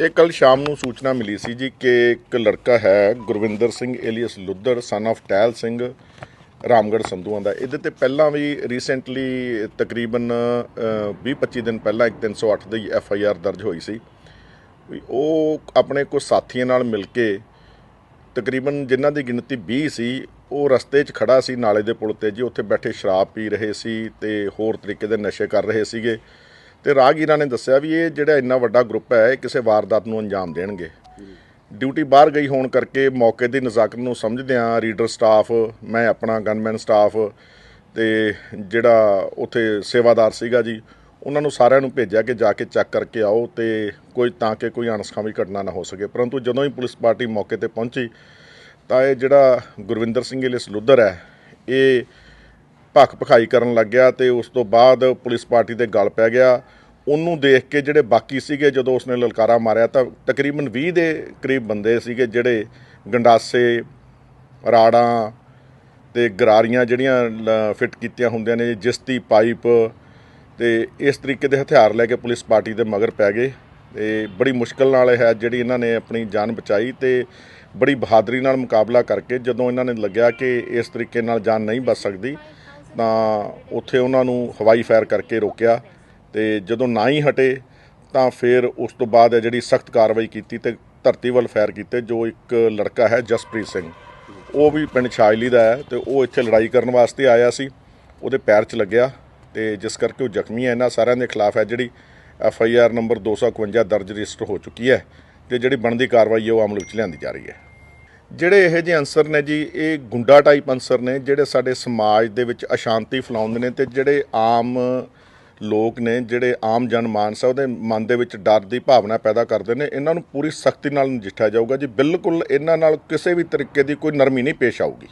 ਇਹ ਕੱਲ ਸ਼ਾਮ ਨੂੰ ਸੂਚਨਾ ਮਿਲੀ ਸੀ ਜੀ ਕਿ ਇੱਕ ਲੜਕਾ ਹੈ Gurvinder Singh alias Luddhar son of ਟੈਲ ਸਿੰਘ, ਰਾਮਗੜ੍ਹ ਸੰਧੂਆਂ ਦਾ। ਇਹਦੇ ਤੇ ਪਹਿਲਾਂ ਵੀ ਰੀਸੈਂਟਲੀ ਤਕਰੀਬਨ 20-25 ਦਿਨ ਪਹਿਲਾਂ ਇੱਕ 308 ਦੀ ਐਫ ਆਈ ਆਰ ਦਰਜ ਹੋਈ ਸੀ। ਵੀ ਉਹ ਆਪਣੇ ਕੁਝ ਸਾਥੀਆਂ ਨਾਲ ਮਿਲ ਕੇ ਤਕਰੀਬਨ ਜਿਨ੍ਹਾਂ ਦੀ ਗਿਣਤੀ 20 ਸੀ, ਉਹ ਰਸਤੇ 'ਚ ਖੜਾ ਸੀ, ਨਾਲੇ ਦੇ ਪੁਲ ਤੇ ਜੀ। ਉੱਥੇ ਬੈਠੇ ਸ਼ਰਾਬ ਪੀ ਰਹੇ ਸੀ ਤੇ ਹੋਰ ਤਰੀਕੇ ਦੇ ਨਸ਼ੇ ਕਰ ਰਹੇ ਸੀਗੇ। ਤੇ ਰਾਗੀਰਾ ਨੇ ਦੱਸਿਆ ਵੀ ਇਹ ਜਿਹੜਾ ਇੰਨਾ ਵੱਡਾ ਗਰੁੱਪ ਹੈ, ਇਹ ਕਿਸੇ ਵਾਰਦਾਤ ਨੂੰ ਅੰਜਾਮ ਦੇਣਗੇ। ਡਿਊਟੀ ਬਾਹਰ ਗਈ ਹੋਣ ਕਰਕੇ ਮੌਕੇ ਦੀ ਨਜ਼ਾਕਤ ਨੂੰ ਸਮਝਦਿਆਂ ਰੀਡਰ ਸਟਾਫ, ਮੈਂ ਆਪਣਾ ਗਨਮੈਨ ਸਟਾਫ ਤੇ ਜਿਹੜਾ ਉੱਥੇ ਸੇਵਾਦਾਰ ਸੀਗਾ ਜੀ, ਉਹਨਾਂ ਨੂੰ ਸਾਰਿਆਂ ਨੂੰ ਭੇਜਿਆ ਕਿ ਜਾ ਕੇ ਚੈੱਕ ਕਰਕੇ ਆਓ ਤੇ ਕੋਈ ਤਾਂ ਕਿ ਕੋਈ ਅਣਸਖਾਵੀ ਘਟਨਾ ਨਾ ਹੋ ਸਕੇ। ਪਰੰਤੂ ਜਦੋਂ ਹੀ ਪੁਲਿਸ ਪਾਰਟੀ ਮੌਕੇ ਤੇ ਪਹੁੰਚੀ, ਤਾਂ ਇਹ ਜਿਹੜਾ ਗੁਰਵਿੰਦਰ ਸਿੰਘ ਇਲਿਸ ਲੁੱਦਰ ਹੈ, ਇਹ ਭੱਖ ਭਖਾਈ ਕਰਨ ਲੱਗ ਗਿਆ ਤੇ ਉਸ ਤੋਂ ਬਾਅਦ ਪੁਲਿਸ ਪਾਰਟੀ ਦੇ ਗਲ ਪੈ ਗਿਆ। ਉਹਨੂੰ ਦੇਖ ਕੇ ਜਿਹੜੇ ਬਾਕੀ ਸੀਗੇ, ਜਦੋਂ ਉਸਨੇ ਲਲਕਾਰਾ ਮਾਰਿਆ ਤਾਂ ਤਕਰੀਬਨ 20 ਦੇ ਕਰੀਬ ਬੰਦੇ ਸੀਗੇ ਜਿਹੜੇ ਗੰਡਾਸੇ, ਰਾੜਾਂ ਤੇ ਗਰਾਰੀਆਂ ਜਿਹੜੀਆਂ ਫਿੱਟ ਕੀਤੀਆਂ ਹੁੰਦੀਆਂ ਨੇ, ਜਿਸਤੀ ਪਾਈਪ ਤੇ ਇਸ ਤਰੀਕੇ ਦੇ ਹਥਿਆਰ ਲੈ ਕੇ ਪੁਲਿਸ ਪਾਰਟੀ ਦੇ ਮਗਰ ਪੈ ਗਏ। ਤੇ ਬੜੀ ਮੁਸ਼ਕਲ ਨਾਲ ਇਹ ਹੈ ਜਿਹੜੀ ਇਹਨਾਂ ਨੇ ਆਪਣੀ ਜਾਨ ਬਚਾਈ ਤੇ ਬੜੀ ਬਹਾਦਰੀ ਨਾਲ ਮੁਕਾਬਲਾ ਕਰਕੇ ਜਦੋਂ ਇਹਨਾਂ ਨੇ ਲੱਗਿਆ ਕਿ ਇਸ ਤਰੀਕੇ ਨਾਲ ਜਾਨ ਨਹੀਂ ਬਚ ਸਕਦੀ ਤਾਂ ਉੱਥੇ ਉਹਨਾਂ ਨੂੰ ਹਵਾਈ ਫਾਇਰ ਕਰਕੇ ਰੋਕਿਆ ਤੇ ਜਦੋਂ ਨਾ ਹੀ ਹਟੇ ਤਾਂ ਫਿਰ ਉਸ ਤੋਂ ਬਾਅਦ ਹੈ ਜਿਹੜੀ ਸਖਤ ਕਾਰਵਾਈ ਕੀਤੀ ਤੇ ਧਰਤੀ ਵੱਲ ਫਾਇਰ ਕੀਤੇ, ਜੋ ਇੱਕ ਲੜਕਾ ਹੈ ਜਸਪ੍ਰੀਤ ਸਿੰਘ। ਉਹ ਵੀ ਪਿੰਡ ਛਾਜਲੀ ਦਾ ਹੈ ਤੇ ਉਹ ਇੱਥੇ ਲੜਾਈ ਕਰਨ ਵਾਸਤੇ ਆਇਆ ਸੀ। ਉਹਦੇ ਪੈਰ 'ਚ ਲੱਗਿਆ ਤੇ ਜਿਸ ਕਰਕੇ ਉਹ ਜ਼ਖਮੀ ਹੈ। ਇਹਨਾਂ ਸਾਰਿਆਂ ਦੇ ਖਿਲਾਫ ਹੈ ਜਿਹੜੀ ਐਫ ਆਈ ਆਰ ਨੰਬਰ 251 ਦਰਜ ਰਜਿਸਟਰ ਹੋ ਚੁੱਕੀ ਹੈ ਤੇ ਜਿਹੜੀ ਬਣਦੀ ਕਾਰਵਾਈ ਹੈ ਉਹ ਅਮਲ ਵਿੱਚ ਲਿਆਂਦੀ ਜਾ ਰਹੀ ਹੈ। ਜਿਹੜੇ ਇਹੋ ਜਿਹੇ ਅਨਸਰ ਨੇ ਜੀ, ਇਹ ਗੁੰਡਾ ਟਾਈਪ ਅਨਸਰ ਨੇ, ਜਿਹੜੇ ਸਾਡੇ ਸਮਾਜ ਦੇ ਵਿੱਚ ਅਸ਼ਾਂਤੀ ਫੈਲਾਉਂਦੇ ਨੇ ਤੇ ਜਿਹੜੇ ਆਮ ਲੋਕ ਨੇ, ਜਿਹੜੇ ਆਮ ਜਨਮਾਨਸ ਆ, ਉਹਦੇ ਮਨ ਦੇ ਵਿੱਚ ਡਰ ਦੀ ਭਾਵਨਾ ਪੈਦਾ ਕਰਦੇ ਨੇ। ਇਹਨਾਂ ਨੂੰ ਪੂਰੀ ਸਖਤੀ ਨਾਲ ਨਜਿੱਠਿਆ ਜਾਊਗਾ ਜੀ। ਬਿਲਕੁਲ ਇਹਨਾਂ ਨਾਲ ਕਿਸੇ ਵੀ ਤਰੀਕੇ ਦੀ ਕੋਈ ਨਰਮੀ ਨਹੀਂ ਪੇਸ਼ ਆਊਗੀ।